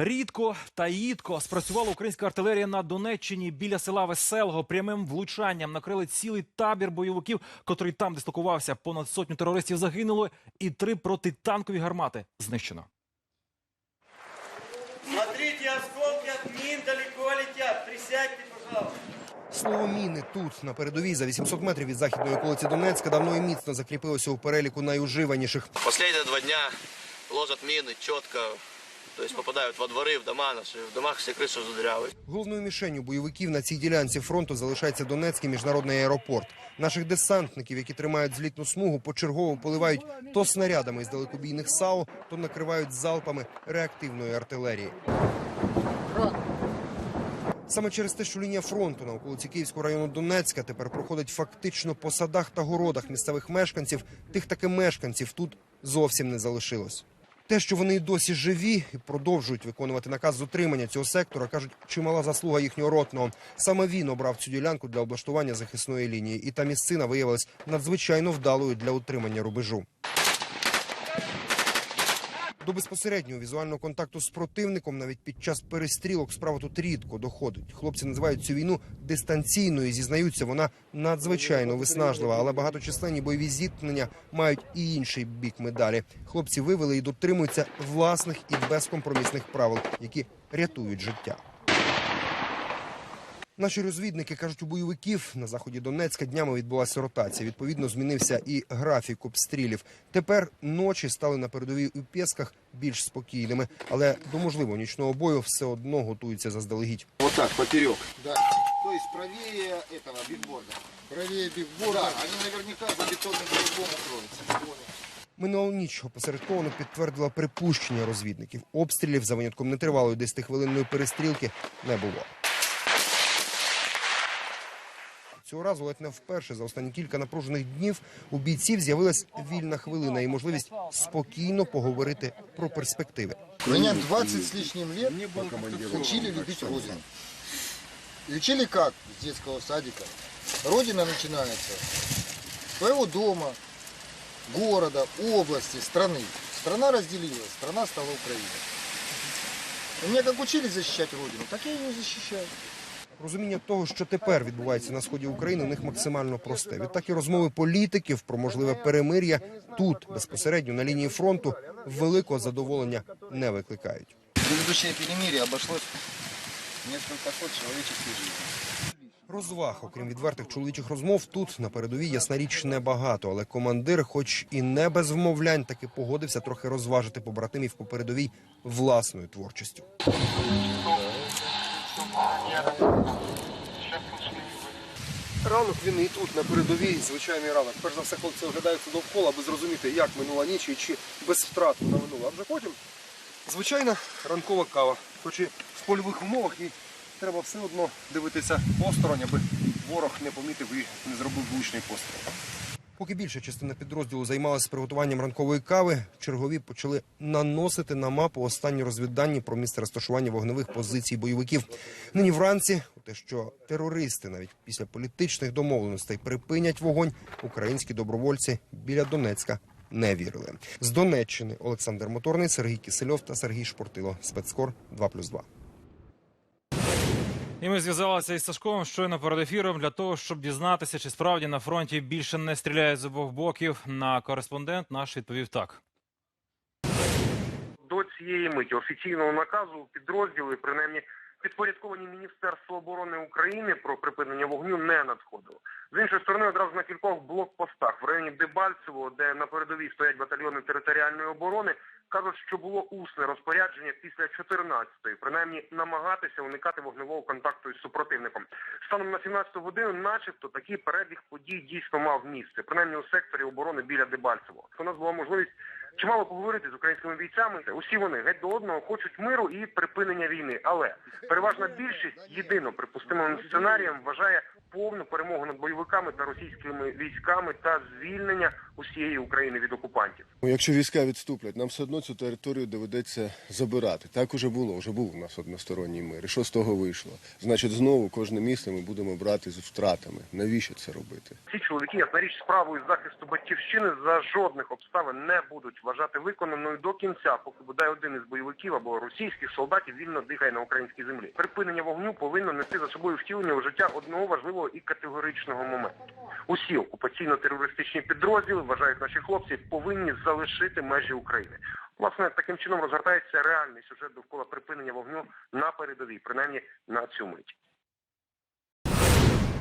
Рідко та їдко спрацювала українська артилерія на Донеччині біля села Веселого. Прямим влучанням накрили цілий табір бойовиків, котрий там дислокувався. Понад сотню терористів загинуло, і три протитанкові гармати знищено. Смотрите, осколки от мин далеко летят. Присядьте, пожалуйста. Слово міни тут, на передовій, за 800 метрів від західної околиці Донецька, давно і міцно закріпилося у переліку найуживаніших. Последние два дня ложат мины четко, то есть попадают во дворы, в дома наши, в домах все крыши задырявают. Головною мішенью бойовиків на цій ділянці фронту залишається Донецький міжнародний аеропорт. Наших десантників, які тримають злітну смугу, почергово поливають то снарядами з далекобійних САУ, то накривають залпами реактивної артилерії. Саме через те, що лінія фронту на околиці Київського району Донецька тепер проходить фактично по садах та городах місцевих мешканців, тих таки мешканців тут зовсім не залишилось. Те, що вони досі живі і продовжують виконувати наказ з утримання цього сектора, кажуть, чимала заслуга їхнього ротного. Саме він обрав цю ділянку для облаштування захисної лінії, і та місцина виявилась надзвичайно вдалою для утримання рубежу. До безпосереднього візуального контакту з противником навіть під час перестрілок справа тут рідко доходить. Хлопці називають цю війну дистанційною. Зізнаються, вона надзвичайно виснажлива, але багаточисленні бойові зіткнення мають і інший бік медалі. Хлопці вивели і дотримуються власних і безкомпромісних правил, які рятують життя. Наші розвідники кажуть, у бойовиків на заході Донецька днями відбулася ротація. Відповідно, змінився і графік обстрілів. Тепер ночі стали на передовій у Пєсках більш спокійними, але до можливого нічного бою все одно готуються заздалегідь. Вот так, поперек. Да. То есть правее этого бигборда. Правее Да, бигборда. они наверняка за бетонным столбом укроются. Минулого ніч опосередковано підтвердила припущення розвідників. Обстрілів за винятком нетривалої 10-хвилинної перестрілки не було. Цього разу ледь не вперше за останні кілька напружених днів у бійців з'явилась вільна хвилина і можливість спокійно поговорити про перспективи. Меня 20 с лишним лет учили любить Родину. И учили как с садика. Родина начинается с твоего дома, города, области, страны. Страна разделилась, страна стала Украиной. И меня как учили Родину, так я ее защищаю. Розуміння того, що тепер відбувається на сході України, у них максимально просте. Відтак і розмови політиків про можливе перемир'я тут безпосередньо на лінії фронту великого задоволення не викликають. Предыдущее несколько сот жизней. Розваг, окрім відвертих чоловічих розмов, тут на передовій ясна річ небагато, але командир, хоч і не без вмовлянь, таки погодився трохи розважити побратимів по передовій власною творчістю. Ранок він і тут на передовій, звичайний ранок. Перш за все, хлопці оглядаються довкола, аби зрозуміти, як минула ніч і чи без втрат вона минула. А вже потім звичайна ранкова кава. Хоч і в польових умовах і треба все одно дивитися осторонь, аби ворог не помітив і не зробив влучний постріл. Поки більша частина підрозділу займалася приготуванням ранкової кави, чергові почали наносити на мапу останні розвіддані про місце розташування вогневих позицій бойовиків. Нині вранці, те, що терористи навіть після політичних домовленостей припинять вогонь, українські добровольці біля Донецька не вірили. З Донеччини Олександр Моторний, Сергій Кисельов та Сергій Шпортило. Спецкор 2+,2. І ми зв'язалися із Сашковим щойно перед ефіром для того, щоб дізнатися, чи справді на фронті більше не стріляють з обох боків. На кореспондент наш відповів так. до цієї миті офіційного наказу підрозділи, принаймні підпорядковані Міністерству оборони України про припинення вогню не надходило. З іншої сторони, одразу на кількох блокпостах в районі Дебальцево, де на передовій стоять батальйони територіальної оборони, кажуть, що було усне розпорядження після 14-ї, принаймні намагатися уникати вогневого контакту із супротивником. Станом на 17 годину, начебто, такий перебіг подій дійсно мав місце, принаймні у секторі оборони біля Дебальцево. У нас була можливість чимало поговорити з українськими бійцями. Усі вони геть до одного хочуть миру і припинення війни. Але переважна більшість єдино припустимим сценарієм вважає повну перемогу над бойовиками та російськими військами та звільнення усієї України від окупантів. Ну, Якщо війська відступлять, нам все одно цю територію доведеться забирати. Так уже було, вже був у нас односторонній мир. І що з того вийшло? Значить, знову кожне місце ми будемо брати з втратами. Навіщо це робити? Ці чоловіки, ясна річ, справою захисту батьківщини за жодних обставин не будуть вважати виконаною до кінця, поки бодай один із бойовиків або російських солдатів вільно дихає на українській землі. Припинення вогню повинно нести за собою втілення у життя одного важливого і категоричного моменту. Усі окупаційно-терористичні підрозділи вважають наші хлопці повинні залишити межі України. Власне, таким чином розгортається реальний сюжет довкола припинення вогню на передовій, принаймні на цю мить.